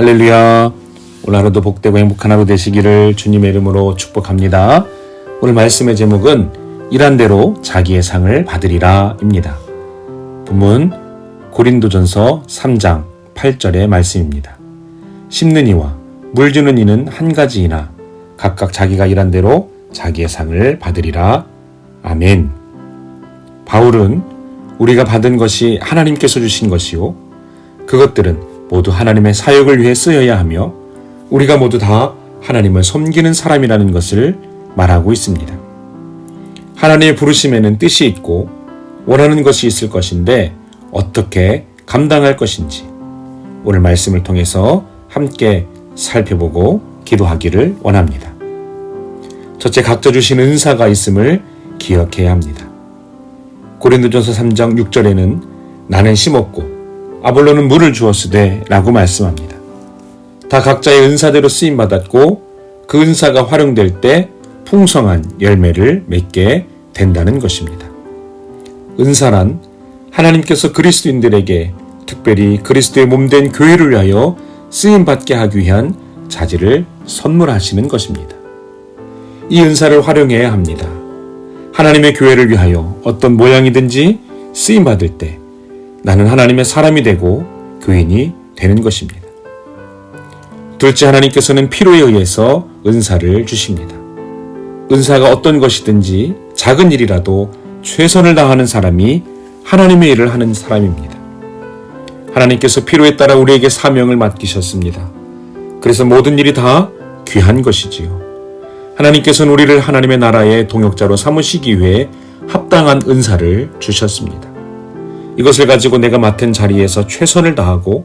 할렐루야. 오늘 하루도 복되고 행복한 하루 되시기를 주님의 이름으로 축복합니다. 오늘 말씀의 제목은 일한 대로 자기의 상을 받으리라입니다. 본문 고린도전서 3장 8절의 말씀입니다. 심는 이와 물 주는 이는 한 가지이나 각각 자기가 일한 대로 자기의 상을 받으리라. 아멘. 바울은 우리가 받은 것이 하나님께서 주신 것이요. 그것들은 모두 하나님의 사역을 위해 쓰여야 하며 우리가 모두 다 하나님을 섬기는 사람이라는 것을 말하고 있습니다. 하나님의 부르심에는 뜻이 있고 원하는 것이 있을 것인데 어떻게 감당할 것인지 오늘 말씀을 통해서 함께 살펴보고 기도하기를 원합니다. 첫째 각자 주신 은사가 있음을 기억해야 합니다. 고린도전서 3장 6절에는 나는 심었고 아볼로는 물을 주었으되 라고 말씀합니다. 다 각자의 은사대로 쓰임 받았고 그 은사가 활용될 때 풍성한 열매를 맺게 된다는 것입니다. 은사란 하나님께서 그리스도인들에게 특별히 그리스도의 몸된 교회를 위하여 쓰임 받게 하기 위한 자질을 선물하시는 것입니다. 이 은사를 활용해야 합니다. 하나님의 교회를 위하여 어떤 모양이든지 쓰임 받을 때 나는 하나님의 사람이 되고 교인이 되는 것입니다. 둘째 하나님께서는 필요에 의해서 은사를 주십니다. 은사가 어떤 것이든지 작은 일이라도 최선을 다하는 사람이 하나님의 일을 하는 사람입니다. 하나님께서 필요에 따라 우리에게 사명을 맡기셨습니다. 그래서 모든 일이 다 귀한 것이지요. 하나님께서는 우리를 하나님의 나라의 동역자로 삼으시기 위해 합당한 은사를 주셨습니다. 이것을 가지고 내가 맡은 자리에서 최선을 다하고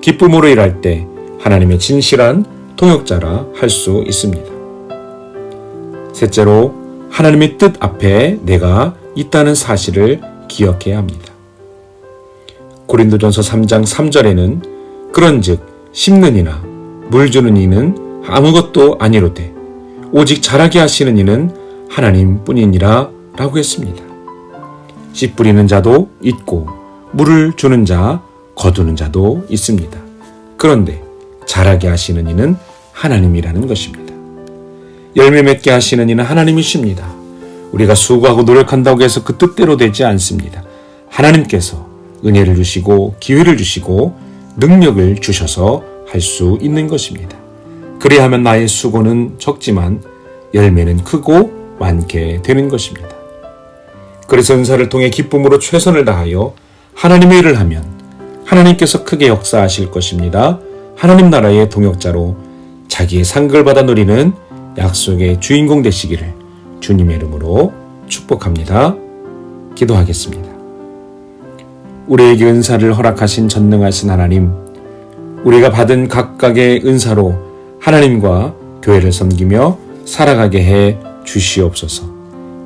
기쁨으로 일할 때 하나님의 진실한 통역자라 할 수 있습니다. 셋째로 하나님의 뜻 앞에 내가 있다는 사실을 기억해야 합니다. 고린도전서 3장 3절에는 그런즉 심는 이나 물 주는 이는 아무것도 아니로되 오직 자라게 하시는 이는 하나님뿐이니라 라고 했습니다. 씨 뿌리는 자도 있고 물을 주는 자, 거두는 자도 있습니다. 그런데 자라게 하시는 이는 하나님이라는 것입니다. 열매 맺게 하시는 이는 하나님이십니다. 우리가 수고하고 노력한다고 해서 그 뜻대로 되지 않습니다. 하나님께서 은혜를 주시고 기회를 주시고 능력을 주셔서 할 수 있는 것입니다. 그래야 하면 나의 수고는 적지만 열매는 크고 많게 되는 것입니다. 그래서 은사를 통해 기쁨으로 최선을 다하여 하나님의 일을 하면 하나님께서 크게 역사하실 것입니다. 하나님 나라의 동역자로 자기의 상급을 받아 누리는 약속의 주인공 되시기를 주님의 이름으로 축복합니다. 기도하겠습니다. 우리에게 은사를 허락하신 전능하신 하나님, 우리가 받은 각각의 은사로 하나님과 교회를 섬기며 살아가게 해 주시옵소서.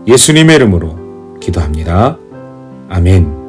예수님의 이름으로 기도합니다. 아멘.